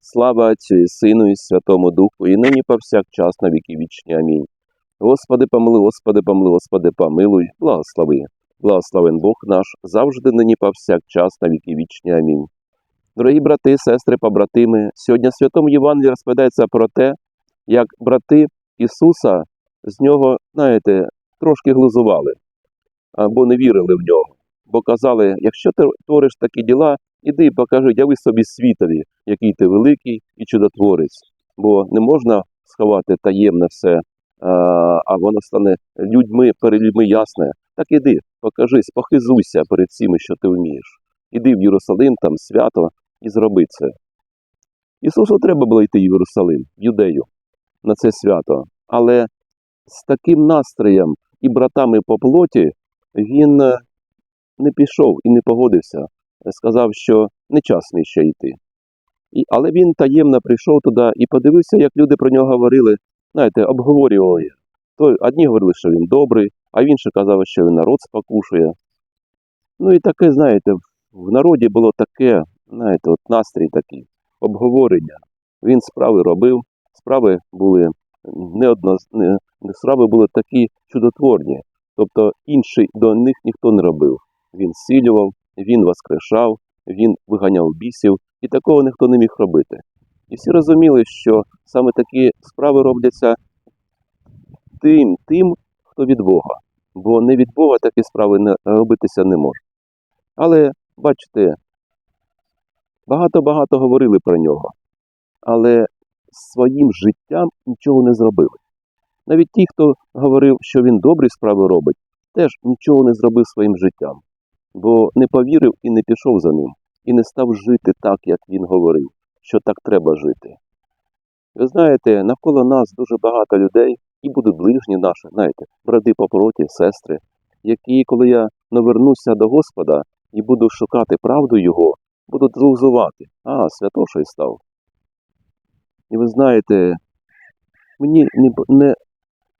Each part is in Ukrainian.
Слава Отцю і Сину і Святому Духу, і нині повсякчас на віки вічні. Амінь. Господи, помилуй, Господи, помилуй, Господи, помилуй, благослови. Благословен Бог наш, завжди нині повсякчас на віки вічні. Амінь. Дорогі брати, сестри, побратими, сьогодні Святому Євангелії розповідається про те, як брати Ісуса з нього, знаєте, трошки глузували або не вірили в нього, бо казали, якщо ти твориш такі діла, іди і покажи, яви собі світові, який ти великий і чудотворець, бо не можна сховати таємне все, а, а воно стане людьми перед людьми ясне. Так іди, покажись, похизуйся перед цими, що ти вмієш. Іди в Єрусалим, там свято, і зроби це. Ісусу треба було йти в Єрусалим, в Юдею, на це свято. Але з таким настроєм і братами по плоті він е, не пішов і не погодився. Сказав, що не час ще йти. І, але він таємно прийшов туди і подивився, як люди про нього говорили, знаєте, обговорювали. То одні говорили, що він добрий, а інші казали, що він народ спокушує. Ну і таке, знаєте, в народі було таке, знаєте, от настрій такий, обговорення. Він справи робив, справи були неодно, не, справи були такі чудотворні. Тобто інший до них ніхто не робив. Він силював, він воскрешав, він виганяв бісів, і такого ніхто не міг робити. І всі розуміли, що саме такі справи робляться тим, тим, хто від Бога. Бо не від Бога такі справи не, робитися не може. Але бачите, багато-багато говорили про нього, але своїм життям нічого не зробили. Навіть ті, хто говорив, що він добрі справи робить, теж нічого не зробив своїм життям, бо не повірив і не пішов за ним, і не став жити так, як він говорив, що так треба жити. Ви знаєте, навколо нас дуже багато людей, і будуть ближні наші, знаєте, брати попроті, сестри, які, коли я навернуся до Господа і буду шукати правду Його, будуть злузувати. А, святоший став. І ви знаєте, мені не, не,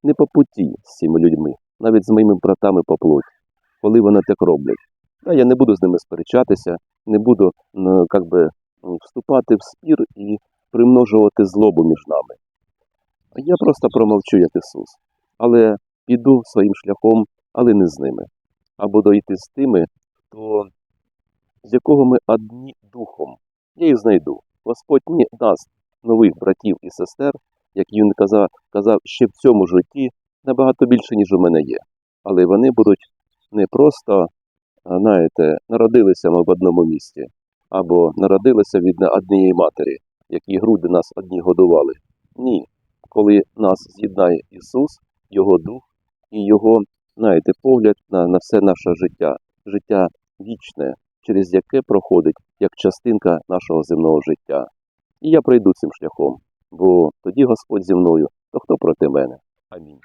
не по путі з цими людьми, навіть з моїми братами по плоті, коли вони так роблять. Та я не буду з ними сперечатися, не буду ну, как би, вступати в спір і примножувати злобу між нами. Я просто промовчу, як Ісус, але піду своїм шляхом, але не з ними. А буду йти з тими, хто, з якого ми одні духом. Я їх знайду. Господь мені дасть нових братів і сестер, як він казав, казав ще в цьому житті набагато більше, ніж у мене є. Але вони будуть не просто, знаєте, народилися ми в одному місті, або народилися від однієї матері, які груди нас одні годували. Ні. Коли нас з'єднає Ісус, Його Дух і Його, знаєте, погляд на, на все наше життя, життя вічне, через яке проходить як частинка нашого земного життя. І я пройду цим шляхом, бо тоді Господь зі мною, то хто проти мене? Амінь.